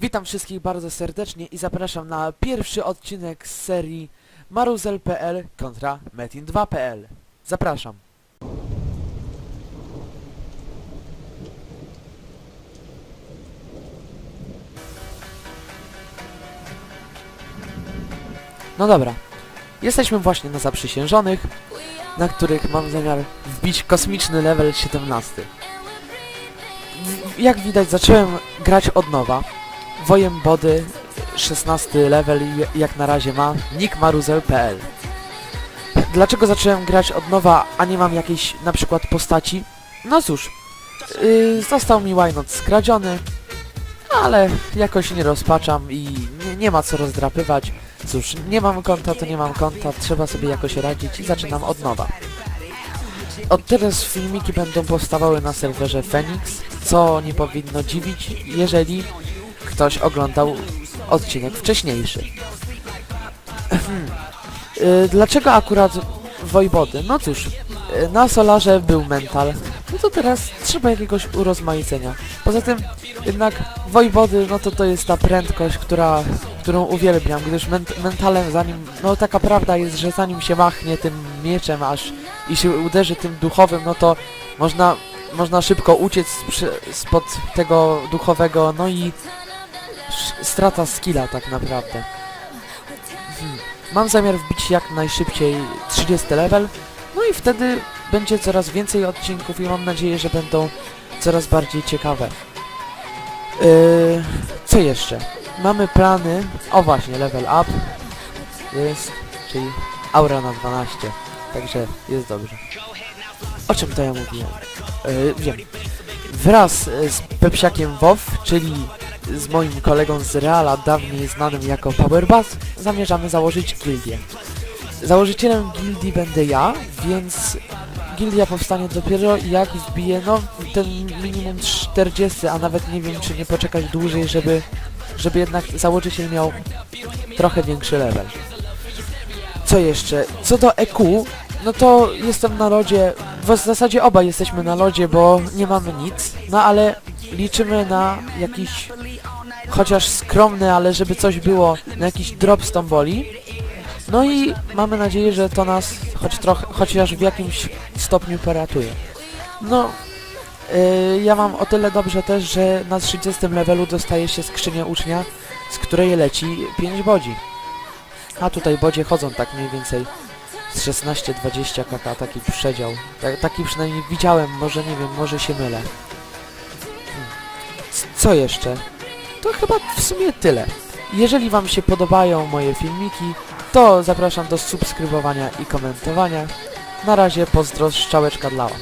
Witam wszystkich bardzo serdecznie i zapraszam na pierwszy odcinek z serii Maruzel.pl kontra Metin2.pl. Zapraszam. No dobra. Jesteśmy właśnie na zaprzysiężonych, na których mam zamiar wbić kosmiczny level 17. W- Jak widać zacząłem grać od nowa. Wojem Body 16 level jak na razie ma nick maruzel.pl Dlaczego zacząłem grać od nowa, a nie mam jakiejś na przykład postaci? No cóż, yy, został mi Wynot skradziony, ale jakoś nie rozpaczam i nie, nie ma co rozdrapywać. Cóż, nie mam konta, to nie mam konta, trzeba sobie jakoś radzić i zaczynam od nowa. Od teraz filmiki będą powstawały na serwerze Phoenix, co nie powinno dziwić, jeżeli ktoś oglądał odcinek wcześniejszy. Y, Dlaczego akurat Wojwody? No cóż, y, na Solarze był mental, no to teraz trzeba jakiegoś urozmaicenia. Poza tym, jednak Wojwody, no to to jest ta prędkość, która, którą uwielbiam, gdyż ment mentalem zanim, no taka prawda jest, że zanim się machnie tym mieczem aż i się uderzy tym duchowym, no to można, można szybko uciec spod tego duchowego, no i strata skilla tak naprawdę. Hmm. Mam zamiar wbić jak najszybciej 30 level, no i wtedy będzie coraz więcej odcinków i mam nadzieję, że będą coraz bardziej ciekawe. Yy, co jeszcze? Mamy plany, o właśnie, level up jest, czyli aura na 12, także jest dobrze. O czym to ja mówiłem? Yy, wiem. Wraz z Pepsiakiem WoW, czyli z moim kolegą z Reala, dawniej znanym jako Powerbass, zamierzamy założyć gildię. Założycielem gildii będę ja, więc gildia powstanie dopiero jak wbiję, no, ten minimum 40, a nawet nie wiem, czy nie poczekać dłużej, żeby, żeby jednak założyciel miał trochę większy level. Co jeszcze? Co do EQ, no to jestem na lodzie, w zasadzie obaj jesteśmy na lodzie, bo nie mamy nic, no ale liczymy na jakiś, chociaż skromny, ale żeby coś było, na jakiś drop z tomboli. No i mamy nadzieję, że to nas choć trochę, chociaż w jakimś stopniu poratuje. No, yy, ja mam o tyle dobrze też, że na 30 levelu dostaje się skrzynię ucznia, z której leci 5 bodzi. A tutaj bodzie chodzą tak mniej więcej z 16-20 kk, taki przedział. Ta, taki przynajmniej widziałem, może nie wiem, może się mylę. Hmm. Co jeszcze? To chyba w sumie tyle. Jeżeli Wam się podobają moje filmiki, to zapraszam do subskrybowania i komentowania. Na razie pozdro, strzałeczka dla Was.